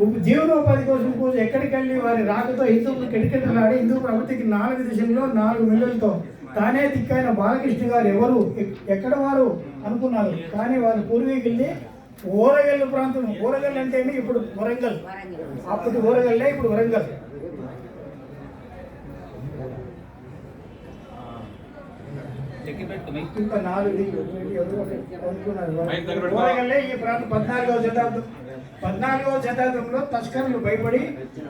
జీవనోపాధి కోసం కోసం ఎక్కడికి వెళ్ళి వారి రాకతో హిందువులు కెడికెట్టలాడి హిందూ ప్రభుత్వకి నాలుగు దిశల్లో నాలుగు మిల్లులతో తానే దిక్కైన బాలకృష్ణ గారు ఎవరు? ఎక్- ఎక్కడ వారు? అనుకున్నారు. కానీ వారి పూర్వీకుల్ని ఓరగల్లు ప్రాంతం. ఓరగల్ అంటే ఏమి? ఇప్పుడు వరంగల్. అప్పటి ఓరగల్లే ఇప్పుడు వరంగల్. ఇంకా నాలుగు ఈ ప్రాంతం పద్నాలుగవ శతాబ్దం. పద్నాలుగవ శతాబ్దంలో తస్కరులు భయపడి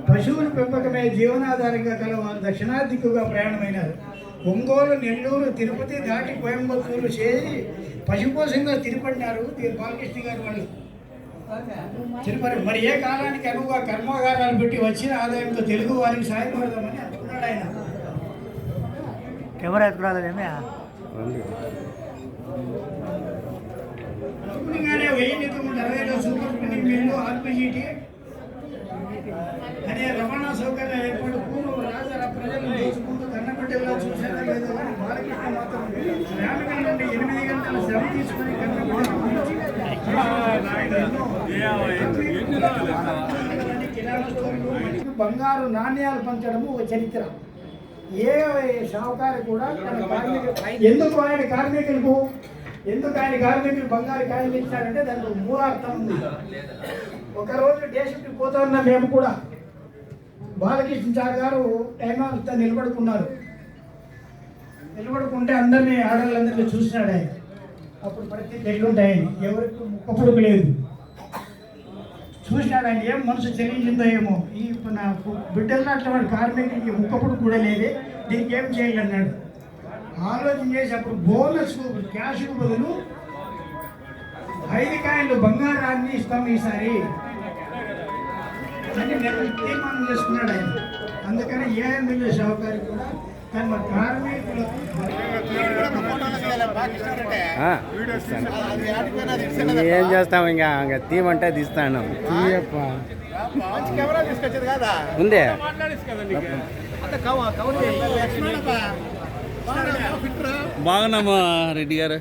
పశువుల పెంపకమే జీవనాధారంగా కల వారు దక్షిణాదిక్కుగా ప్రయాణమైనారు. ఒంగోలు నెల్లూరు తిరుపతి దాటి కోయంబత్తూరు చేరి పశుపోషంగా తిరుపడినారు దీని బాలకృష్ణ గారు వాళ్ళు. తిరుపతి మరి ఏ కాలానికి అనువుగా కర్మాగారాలు పెట్టి వచ్చిన ఆదాయంతో తెలుగు వారికి సాయపడదామని అనుకున్నాడు ఆయన. కెమెరా ఎత్తుకురాలేమే అనుకునిగానే వెయ్యి నిధులు అరవైలో సూపర్ స్పిన్నింగ్ మిల్లు ఆర్పిజిటి అనే రవాణా సౌకర్యం ఏర్పాటు పూర్వం రాజర ప్రజలను దోచుకుంటూ కన్నబిడ్డల్లో చూశారో లేదో కానీ బాలకృష్ణ మాత్రం శ్రామికుల నుండి ఎనిమిది గంటల శ్రమ తీసుకుని కిరాణా స్టోర్లు బంగారు నాణ్యాలు పంచడము ఒక చరిత్ర. ఏ షావుకారు కూడా తన కార్మికులు ఎందుకు ఆయన కార్మికులకు ఎందుకు ఆయన కార్మికులు బంగారు కాయలు ఇచ్చారంటే దానికి మూలార్థం ఉంది. ఒకరోజు దేశంకి పోతున్న మేము కూడా. బాలకృష్ణ చా గారు టైం అంతా నిలబడుకున్నారు. నిలబడుకుంటే అందరినీ ఆడవాళ్ళందరినీ చూసినాడు ఆయన. అప్పుడు ప్రతి పెళ్ళి ఉంటాయని ఎవరికి ముక్కపుడుకు లేదు. చూసినాడు ఆయన ఏం మనసు చెల్లించిందో ఏమో. ఈ నా బిడ్డలు అటువంటి కార్మికుడికి ముక్కపుడు కూడా లేదే. దీనికి ఏం చేయాలి అన్నాడు. ఆలోచన చేసి అప్పుడు బోనస్ క్యాష్ బదులు ఐదు కాయలు బంగారాన్ని ఇస్తాం ఈసారి. అని నేను తీర్మానం చేసుకున్నాడు ఆయన. అందుకని ఏ ఎమ్మెల్యే షావుకారి కూడా తన కార్మికులకు ఏం చేస్తాం ఇంకా? ఇంకా తీయమంటే తీస్తాను. ఉంది. బాగున్నామా రెడ్డి గారు?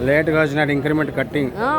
లేట్గా వచ్చినట్టు ఇంక్రిమెంట్ కట్టింగ్